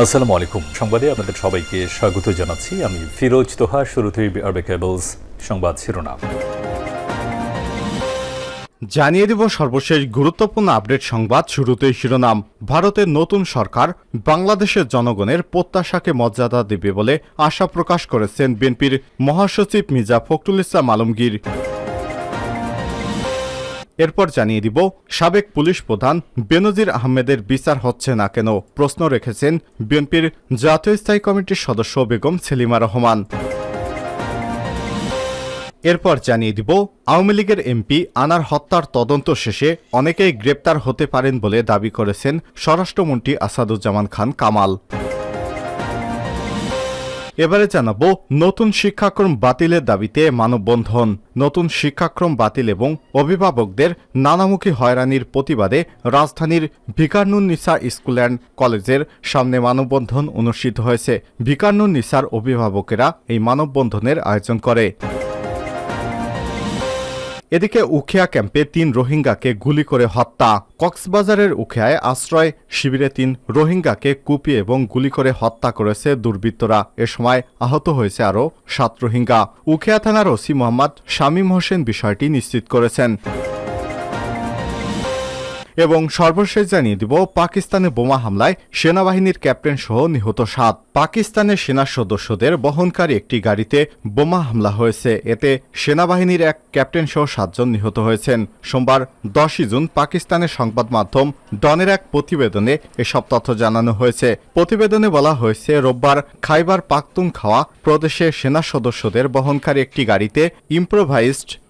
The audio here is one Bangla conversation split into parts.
আসসালামু আলাইকুম। সংবাদে আপনাদের সবাইকে স্বাগত জানাচ্ছি। আমি ফিরোজ তোহা, শুরুতেই আরবে কেবলস সংবাদ শিরোনাম। জানিয়ে দেব সর্বশেষ গুরুত্বপূর্ণ আপডেট সংবাদ শুরুতেই শিরোনাম। ভারতের নতুন সরকার বাংলাদেশের জনগণের প্রত্যাশাকে মর্যাদা দেবে বলে আশা প্রকাশ করেছেন বিএনপির মহাসচিব মির্জা ফখরুল ইসলাম আলমগীর। এরপর জানিয়ে দিব, সাবেক পুলিশ প্রধান বেনজির আহমেদের বিচার হচ্ছে না কেন? প্রশ্ন রেখেছেন বিএনপির জাতীয় স্থায়ী কমিটির সদস্য বেগম সেলিমা রহমান। এরপর জানিয়ে দিব, আওয়ামী লীগের এমপি আনার হত্যার তদন্ত শেষে অনেকেই গ্রেপ্তার হতে পারেন বলে দাবি করেছেন স্বরাষ্ট্রমন্ত্রী আসাদুজ্জামান খান কামাল। এবারে জানাব, নতুন শিক্ষাক্রম বাতিলের দাবিতে মানববন্ধন। নতুন শিক্ষাক্রম বাতিল এবং অভিভাবকদের নানামুখী হয়রানির প্রতিবাদে রাজধানীর ভিকারনুন নিসা স্কুল অ্যান্ড কলেজের সামনে মানববন্ধন অনুষ্ঠিত হয়েছে। ভিকারনুন নিসার অভিভাবকেরা এই মানববন্ধনের আয়োজন করে। এদিকে উখিয়া ক্যাম্পে তিন রোহিঙ্গাকে গুলি করে হত্যা। কক্সবাজারের উখিয়ায় আশ্রয় শিবিরে তিন রোহিঙ্গাকে কুপিয়ে এবং গুলি করে হত্যা করেছে দুর্বৃত্তরা। এ সময় আহত হয়েছে আরও সাত রোহিঙ্গা। উখিয়া থানার ওসি মোহাম্মদ শামীম হোসেন বিষয়টি নিশ্চিত করেছেন। এবং সর্বশেষ জানিয়ে দিব, পাকিস্তানে বোমা হামলায় সেনাবাহিনীর ক্যাপ্টেন সহ নিহত সাত। পাকিস্তানের সেনা সদস্যদের বহনকারী একটি গাড়িতে বোমা হামলা হয়েছে। এতে সেনাবাহিনীর এক ক্যাপ্টেন সহ সাতজন নিহত হয়েছেন। সোমবার দশই জুন পাকিস্তানের সংবাদ মাধ্যম ডনের এক প্রতিবেদনে এসব তথ্য জানানো হয়েছে। প্রতিবেদনে বলা হয়েছে, রোববার খাইবার পাখতুনখাওয়া প্রদেশে সেনা সদস্যদের বহনকারী একটি গাড়িতে ইম্প্রোভাইজড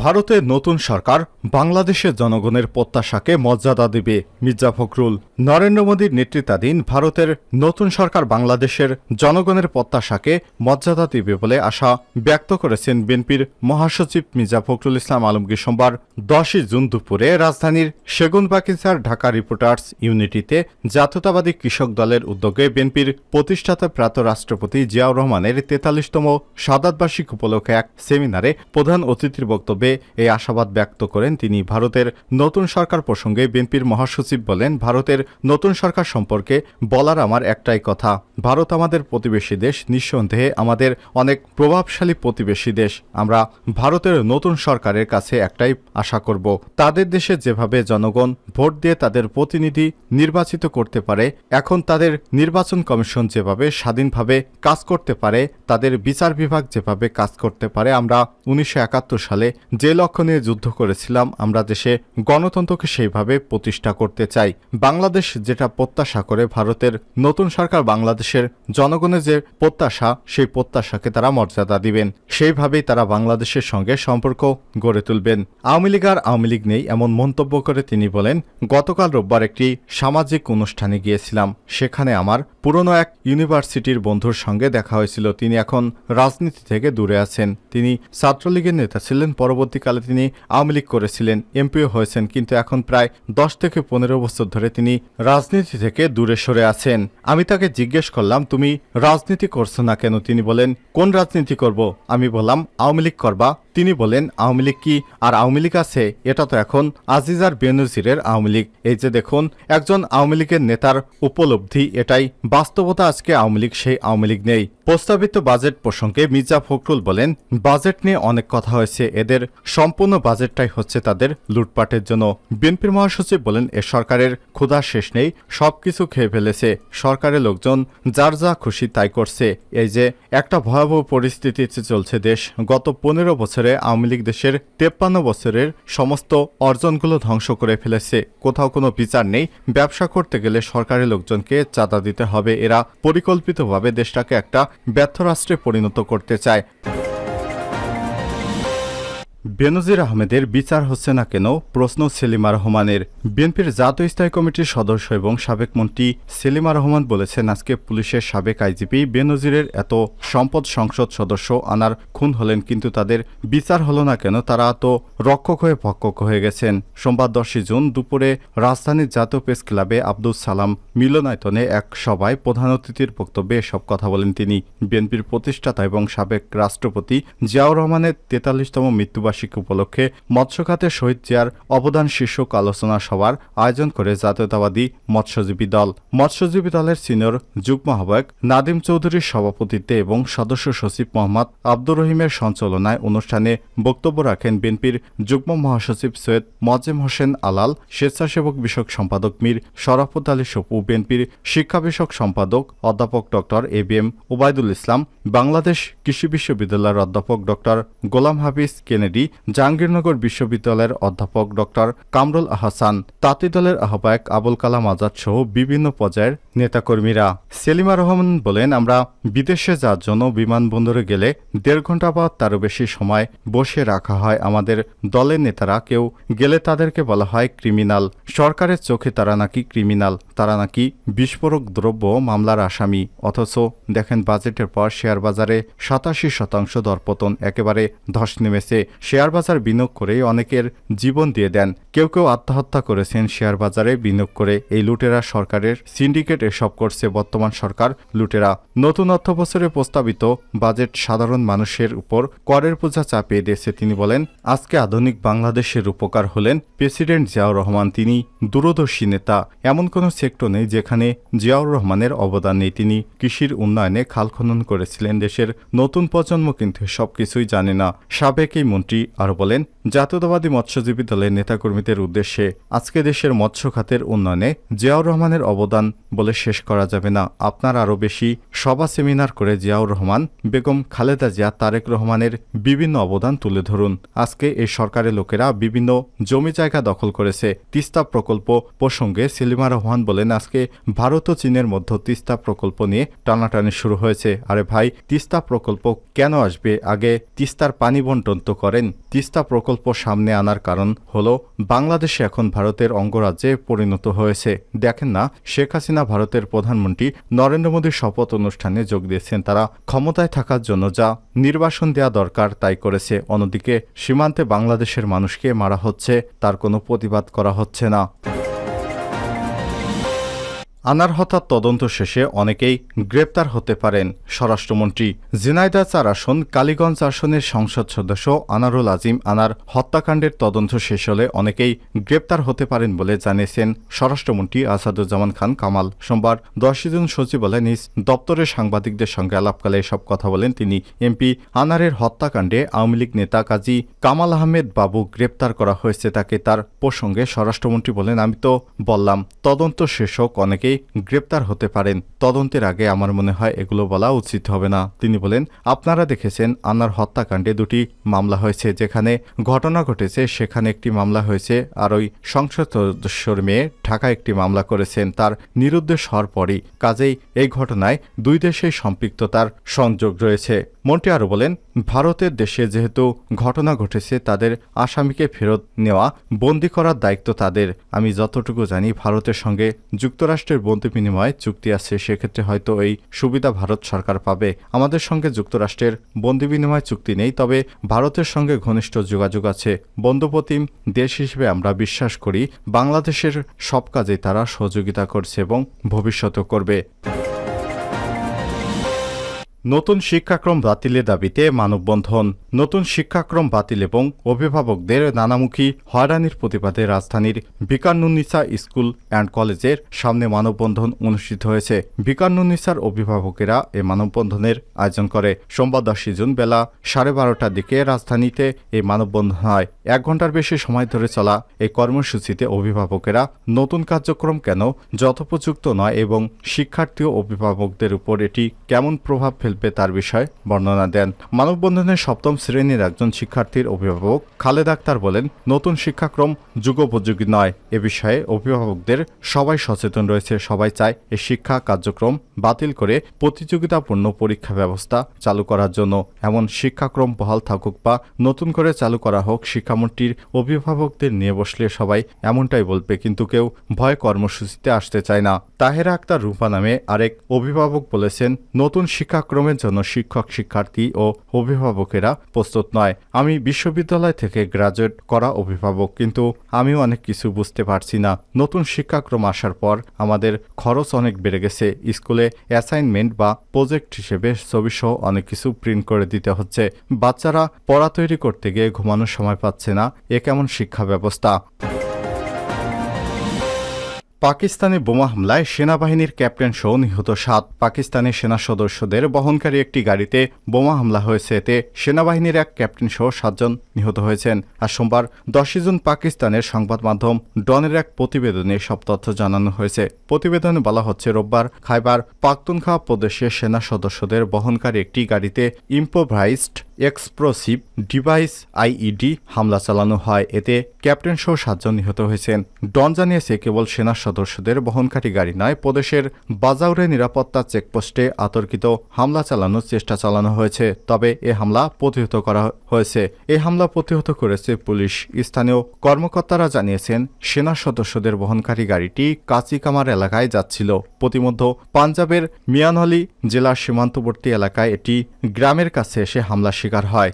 ভারতের নতুন সরকার বাংলাদেশের জনগণের প্রত্যাশাকে মর্যাদা দেবে। মির্জা ফখরুল, নরেন্দ্র মোদীর নেতৃত্বাধীন ভারতের নতুন সরকার বাংলাদেশের জনগণের প্রত্যাশাকে মর্যাদা দেবে বলে আশা ব্যক্ত করেছেন বিএনপির মহাসচিব মির্জা ফখরুল ইসলাম আলমগীর সোমবার, দশই জুন দুপুরে রাজধানীর সেগুন সেগুনবাগিচার ঢাকা রিপোর্টার্স ইউনিটিতে জাতীয়তাবাদী কৃষক দলের উদ্যোগে বিএনপির প্রতিষ্ঠাতা প্রাত রাষ্ট্রপতি জিয়াউর রহমানের তেতাল্লিশতম সাদাতবার্ষিক উপলক্ষে এক সেমিনারে প্রধান অতিথির বক্তব্যে এই আশাবাদ ব্যক্ত করেন তিনি। ভারতের নতুন সরকার প্রসঙ্গে বিএনপির মহাসচিব বলেন, ভারতের নতুন সরকার সম্পর্কে বলার আমার একটাই কথা, ভারত আমাদের প্রতিবেশী দেশ, নিঃসন্দেহে আমাদের অনেক প্রভাবশালী প্রতিবেশী দেশ। আমরা ভারতের নতুন সরকারের কাছে একটাই আশা করব, তাদের দেশে যেভাবে জনগণ ভোট দিয়ে তাদের প্রতিনিধি নির্বাচিত করতে পারে, এখন তাদের নির্বাচন কমিশন যেভাবে স্বাধীনভাবে কাজ করতে পারে, তাদের বিচার বিভাগ যেভাবে কাজ করতে পারে, আমরা উনিশশো একাত্তর সালে যে লক্ষ্য নিয়ে যুদ্ধ করেছিলাম, আমরা দেশে গণতন্ত্রকে সেইভাবে প্রতিষ্ঠা করতে চাই। বাংলাদেশ যেটা প্রত্যাশা করে, ভারতের নতুন সরকার বাংলাদেশের জনগণের যে প্রত্যাশা, সেই প্রত্যাশাকে তারা মর্যাদা দিবেন। সেইভাবেই তারা বাংলাদেশের সঙ্গে সম্পর্ক গড়ে তুলবেন। আওয়ামী লীগ আর আওয়ামী লীগ নেই এমন মন্তব্য করে তিনি বলেন, গতকাল রোববার একটি সামাজিক অনুষ্ঠানে গিয়েছিলাম। সেখানে আমার পুরনো এক ইউনিভার্সিটির বন্ধুর সঙ্গে দেখা হয়েছিল। তিনি এখন রাজনীতি থেকে দূরে আছেন। তিনি ছাত্রলীগের নেতা ছিলেন, পরবর্তীকালে তিনি আওয়ামী লীগ করেছিলেন, এমপিও হয়েছেন, কিন্তু এখন প্রায় দশ থেকে পনেরো বছর ধরে তিনি রাজনীতি থেকে দূরে সরে আছেন। আমি তাকে জিজ্ঞেস করলাম, তুমি রাজনীতি করছ না কেন? তিনি বলেন, কোন রাজনীতি করব? আমি বললাম, আওয়ামী লীগ করবা। তিনি বলেন, আওয়ামী লীগ কি আর আওয়ামী লীগ আছে? এটা তো এখন আজিজার বেনজিরের আওয়ামী লীগ। এই যে দেখুন, একজন আওয়ামী লীগের নেতার উপলব্ধি এটাই বাস্তবতা আজকে আওয়ামী লীগ, সেই আওয়ামী লীগ নেই। প্রস্তাবিত বাজেট প্রসঙ্গে মির্জা ফখরুল বলেন, বাজেট নিয়ে অনেক কথা হয়েছে। এদের সম্পূর্ণ বাজেটটাই হচ্ছে তাদের লুটপাটের জন্য। বিএনপির মহাসচিব বলেন, এ সরকারের ক্ষুধা শেষ নেই, সবকিছু খেয়ে ফেলেছে। সরকারের লোকজন যার যা খুশি তাই করছে। এই যে একটা ভয়াবহ পরিস্থিতিতে চলছে দেশ, গত পনেরো বছরে আওয়ামী লীগ দেশের তেপ্পান্ন বছরের সমস্ত অর্জনগুলো ধ্বংস করে ফেলেছে। কোথাও কোনো বিচার নেই। ব্যবসা করতে গেলে সরকারি লোকজনকে চাঁদা দিতে হবে। এরা পরিকল্পিতভাবে দেশটাকে একটা ব্যর্থ রাষ্ট্রে পরিণত করতে চায়। বেনজির আহমেদের বিচার হচ্ছে না কেন প্রশ্ন সেলিমা রহমানের। বিএনপির জাতীয় স্থায়ী কমিটির সদস্য এবং সাবেক মন্ত্রী সেলিমা রহমান বলেছেন, আজকে পুলিশের সাবেক আইজিপি বেনজিরের এত সম্পদ সংসদ সদস্য আনার খুন হলেন, কিন্তু তাদের বিচার হলো না কেন, তারা এত রক্ষক হয়ে ভক্ষক হয়ে গেছেন। সোমবার দশই জুন দুপুরে রাজধানীর জাতীয় প্রেস ক্লাবে আব্দুল সালাম মিলনায়তনে এক সভায় প্রধান অতিথির বক্তব্যে এসব কথা বলেন তিনি। বিএনপির প্রতিষ্ঠাতা এবং সাবেক রাষ্ট্রপতি জিয়াউর রহমানের তেতাল্লিশতম মৃত্যুবার্ষিকী উপলক্ষে মৎস্য খাতে শহীদ জিয়ার অবদান শীর্ষক আলোচনা সভার আয়োজন করে জাতীয়তাবাদী মৎস্যজীবী দল। মৎস্যজীবী দলের সিনিয়র যুগ্ম আহ্বায়ক নাদিম চৌধুরীর সভাপতিত্বে এবং সদস্য সচিব মোহাম্মদ আব্দুর রহিমের সঞ্চালনায় অনুষ্ঠানে বক্তব্য রাখেন বিএনপির যুগ্ম মহাসচিব সৈয়দ মজেম হোসেন আলাল, স্বেচ্ছাসেবক বিষয়ক সম্পাদক মীর শরাফত আলী সপু, বিএনপির শিক্ষা বিষয়ক সম্পাদক অধ্যাপক doctor A B M Obaidul Islam, Bangladesh কৃষি বিশ্ববিদ্যালয়ের অধ্যাপক ডক্টর গোলাম হাফিজ কেনেডি জাহাঙ্গীরনগর বিশ্ববিদ্যালয়ের অধ্যাপক ডক্টর কামরুল আহসান, তাঁতি দলের আহ্বায়ক আবুল কালাম আজাদ সহ বিভিন্ন পর্যায়ের নেতাকর্মীরা। সেলিমা রহমান বলেন, আমরা বিদেশে যাওয়ার জন্য বিমানবন্দরে গেলে দেড় ঘণ্টা বা তারও বেশি সময় বসে রাখা হয়। আমাদের দলের নেতারা কেউ গেলে তাদেরকে বলা হয় ক্রিমিনাল। সরকারের চোখে তারা নাকি ক্রিমিনাল। তারা নাকি বিস্ফোরক দ্রব্য মামলার আসামি। অথচ দেখেন, বাজেটের পর শেয়ার বাজারে সাতাশি শতাংশ দরপতন একেবারে ধস নেমেছে। শেয়ার বাজার বিনিয়োগ করে অনেকের জীবন দিয়ে দেন। কেউ কেউ আত্মহত্যা করেছেন শেয়ার বাজারে বিনিয়োগ করে। এই লুটেরা সরকারের সিন্ডিকেট এসব করছে বর্তমান সরকার লুটেরা। নতুন অর্থ বছরে প্রস্তাবিত বাজেট সাধারণ মানুষের উপর করের বোঝা চাপিয়ে দিয়েছে তিনি বলেন, আজকে আধুনিক বাংলাদেশের উপকার হলেন প্রেসিডেন্ট জিয়াউর রহমান। তিনি দূরদর্শী নেতা। এমন কোনো সেক্টর নেই যেখানে জিয়াউর রহমানের অবদান নেই। তিনি কৃষির উন্নয়নে খাল খনন করেছিলেন। দেশের নতুন প্রজন্ম কিন্তু সবকিছুই জানে না। সাবেক এই মন্ত্রী আরও বলেন, জাতীয়তাবাদী মৎস্যজীবী দলের নেতাকর্মীদের উদ্দেশ্যে আজকে দেশের মৎস্য খাতের উন্নয়নে জিয়াউর রহমানের অবদান বলে শেষ করা যাবে না। আপনার আরও বেশি সভা সেমিনার করে জিয়াউর রহমান, বেগম খালেদা জিয়া, তারেক রহমানের বিভিন্ন অবদান তুলে ধরুন। আজকে এই সরকারের লোকেরা বিভিন্ন জমি জায়গা দখল করেছে। তিস্তা প্রকল্প প্রসঙ্গে সেলিমা রহমান বলেন, আজকে ভারত ও চীনের মধ্যে তিস্তা প্রকল্প নিয়ে টানাটানি শুরু হয়েছে। আরে ভাই, তিস্তা প্রকল্প কেন আসবে? আগে তিস্তার পানি বন্টন তো করেন। তিস্তা প্রকল্প সামনে আনার কারণ হল, বাংলাদেশে এখন ভারতের অঙ্গরাজ্যে পরিণত হয়েছে। দেখেন না, শেখ হাসিনা ভারতের প্রধানমন্ত্রী নরেন্দ্র মোদীর শপথ অনুষ্ঠানে যোগ দিয়েছেন তারা ক্ষমতায় থাকার জন্য যা নির্বাসন দেওয়া দরকার তাই করেছে। অন্যদিকে সীমান্তে বাংলাদেশের মানুষকে মারা হচ্ছে, তার কোনো প্রতিবাদ করা হচ্ছে না। আনার হত্যার তদন্ত শেষে অনেকেই গ্রেপ্তার হতে পারেন। স্বরাষ্ট্রমন্ত্রী জিনাইদা চার আসন, কালীগঞ্জ আসনের সংসদ সদস্য আনারুল আজিম আনার হত্যাকাণ্ডের তদন্ত শেষ হলে অনেকেই গ্রেপ্তার হতে পারেন বলে জানিয়েছেন স্বরাষ্ট্রমন্ত্রী আসাদুজ্জামান খান কামাল। সোমবার দশই জুন সচিবালয়ে নিজ দপ্তরের সাংবাদিকদের সঙ্গে আলাপকালে এসব কথা বলেন তিনি। এমপি আনারের হত্যাকাণ্ডে আওয়ামী লীগ নেতা কাজী কামাল আহমেদ বাবু গ্রেপ্তার করা হয়েছে তাকে তার প্রসঙ্গে স্বরাষ্ট্রমন্ত্রী বলেন, আমি তো বললাম, তদন্ত শেষ হোক। অনেকেই গ্রেপ্তার হতে পারেন। তদন্তের আগে আমার মনে হয় এগুলো বলা উচিত হবে না। তিনি বলেন, আপনারা দেখেছেন আনার হত্যাকাণ্ডে দুটি মামলা হয়েছে, যেখানে ঘটনা ঘটেছে, সেখানে একটি মামলা হয়েছে, আর ওই সংসদ সদস্যর মেয়ে ঢাকা একটি মামলা করেছেন। তার নিরুদ্দেশ হওয়ার পরই কাজেই এই ঘটনায় দুই দেশেই সম্পৃক্ততার সংযোগ রয়েছে। মন্ত্রী আরও বলেন ভারতের দেশে যেহেতু ঘটনা ঘটেছে, তাদের আসামিকে ফেরত নেওয়া, বন্দি করার দায়িত্ব তাদের। আমি যতটুকু জানি, ভারতের সঙ্গে যুক্তরাষ্ট্রের বন্দি বিনিময় চুক্তি আছে, সেক্ষেত্রে হয়তো এই সুবিধা ভারত সরকার পাবে। আমাদের সঙ্গে যুক্তরাষ্ট্রের বন্দি বিনিময় চুক্তি নেই, তবে ভারতের সঙ্গে ঘনিষ্ঠ যোগাযোগ আছে। বন্ধুপ্রতিম দেশ হিসেবে আমরা বিশ্বাস করি, বাংলাদেশের সব কাজে তারা সহযোগিতা করছে এবং ভবিষ্যতেও করবে। নতুন শিক্ষাক্রম বাতিলের দাবিতে মানববন্ধন, নতুন শিক্ষাক্রম বাতিল এবং অভিভাবকদের নানামুখী হয়রানির প্রতিবাদে রাজধানীর বিকান্নুনিসা স্কুল অ্যান্ড কলেজের সামনে মানববন্ধন অনুষ্ঠিত হয়েছে। বিকান্নুনিসার অভিভাবকেরা এ মানববন্ধনের আয়োজন করে। সোমবার দশই জুন বেলা সাড়ে বারোটার দিকে রাজধানীতে এই মানববন্ধন হয়। এক ঘণ্টার বেশি সময় ধরে চলা এই কর্মসূচিতে অভিভাবকেরা নতুন কার্যক্রম কেন যথোপযুক্ত নয় এবং শিক্ষার্থী ও অভিভাবকদের উপর এটি কেমন প্রভাব ফেলবে ফেলবে তার বিষয়ে বর্ণনা দেন। মানববন্ধনের সপ্তম শ্রেণির একজন শিক্ষার্থীর অভিভাবক খালেদ আক্তার বলেন, নতুন শিক্ষাক্রম যুগোপযোগী নয়। এ বিষয়ে অভিভাবকদের সবাই সচেতন রয়েছে। সবাই চায় এই শিক্ষা কার্যক্রম বাতিল করে প্রতিযোগিতাপূর্ণ পরীক্ষা ব্যবস্থা চালু করার জন্য। এমন শিক্ষাক্রম বহাল থাকুক বা নতুন করে চালু করা হোক, শিক্ষামন্ত্রীর অভিভাবকদের নিয়ে বসলে সবাই এমনটাই বলবে। কিন্তু কেউ ভয় কর্মসূচিতে আসতে চায় না। তাহেরা আক্তার রূপা নামে আরেক অভিভাবক বলেছেন, নতুন শিক্ষাক্রমের জন্য শিক্ষক, শিক্ষার্থী ও অভিভাবকেরা প্রস্তুত নয়। আমি বিশ্ববিদ্যালয় থেকে গ্রাজুয়েট করা অভিভাবক, কিন্তু আমিও অনেক কিছু বুঝতে পারছি না। নতুন শিক্ষাক্রম আসার পর আমাদের খরচ অনেক বেড়ে গেছে। স্কুলে অ্যাসাইনমেন্ট বা প্রজেক্ট হিসেবে ছবিসহ অনেক কিছু প্রিন্ট করে দিতে হচ্ছে। বাচ্চারা পড়া তৈরি করতে গিয়ে ঘুমানোর সময় পাচ্ছে না। এ কেমন শিক্ষা ব্যবস্থা? পাকিস্তানে বোমা হামলায় সেনাবাহিনীর ক্যাপ্টেন সহ নিহত সাত পাকিস্তানি সেনা সদস্যদের বহনকারী একটি গাড়িতে বোমা হামলা হয়েছে। এতে সেনাবাহিনীর এক ক্যাপ্টেন সহ সাতজন নিহত হয়েছেন। আর সোমবার দশই জুন পাকিস্তানের সংবাদ মাধ্যম ডনের এক প্রতিবেদনে সব তথ্য জানানো হয়েছে। প্রতিবেদনে বলা হচ্ছে, রোববার খাইবার পাখতুনখা প্রদেশে সেনা সদস্যদের বহনকারী একটি গাড়িতে ইম্পোভাইজড এক্সপ্লোসিভ ডিভাইস আইইডি হামলা চালানো হয়। এতে ক্যাপ্টেন সহ সাতজন নিহত হয়েছেন। ডন জানিয়েছে, কেবল সেনা সদস্যদের বহনকারী গাড়ি নয়, প্রদেশের বাজাউরে নিরাপত্তা চেকপোস্টে আতর্কিত হামলা চালানোর চেষ্টা চালানো হয়েছে। তবে এ হামলা প্রতিহত করা হয়েছে। এ হামলা প্রতিহত করেছে পুলিশ। স্থানীয় কর্মকর্তারা জানিয়েছেন, সেনা সদস্যদের বহনকারী গাড়িটি কাচিকামার এলাকায় যাচ্ছিল। প্রতিমধ্য পাঞ্জাবের মিয়ানহলি জেলার সীমান্তবর্তী এলাকায় এটি গ্রামের কাছে এসে হামলা শিকার হয়।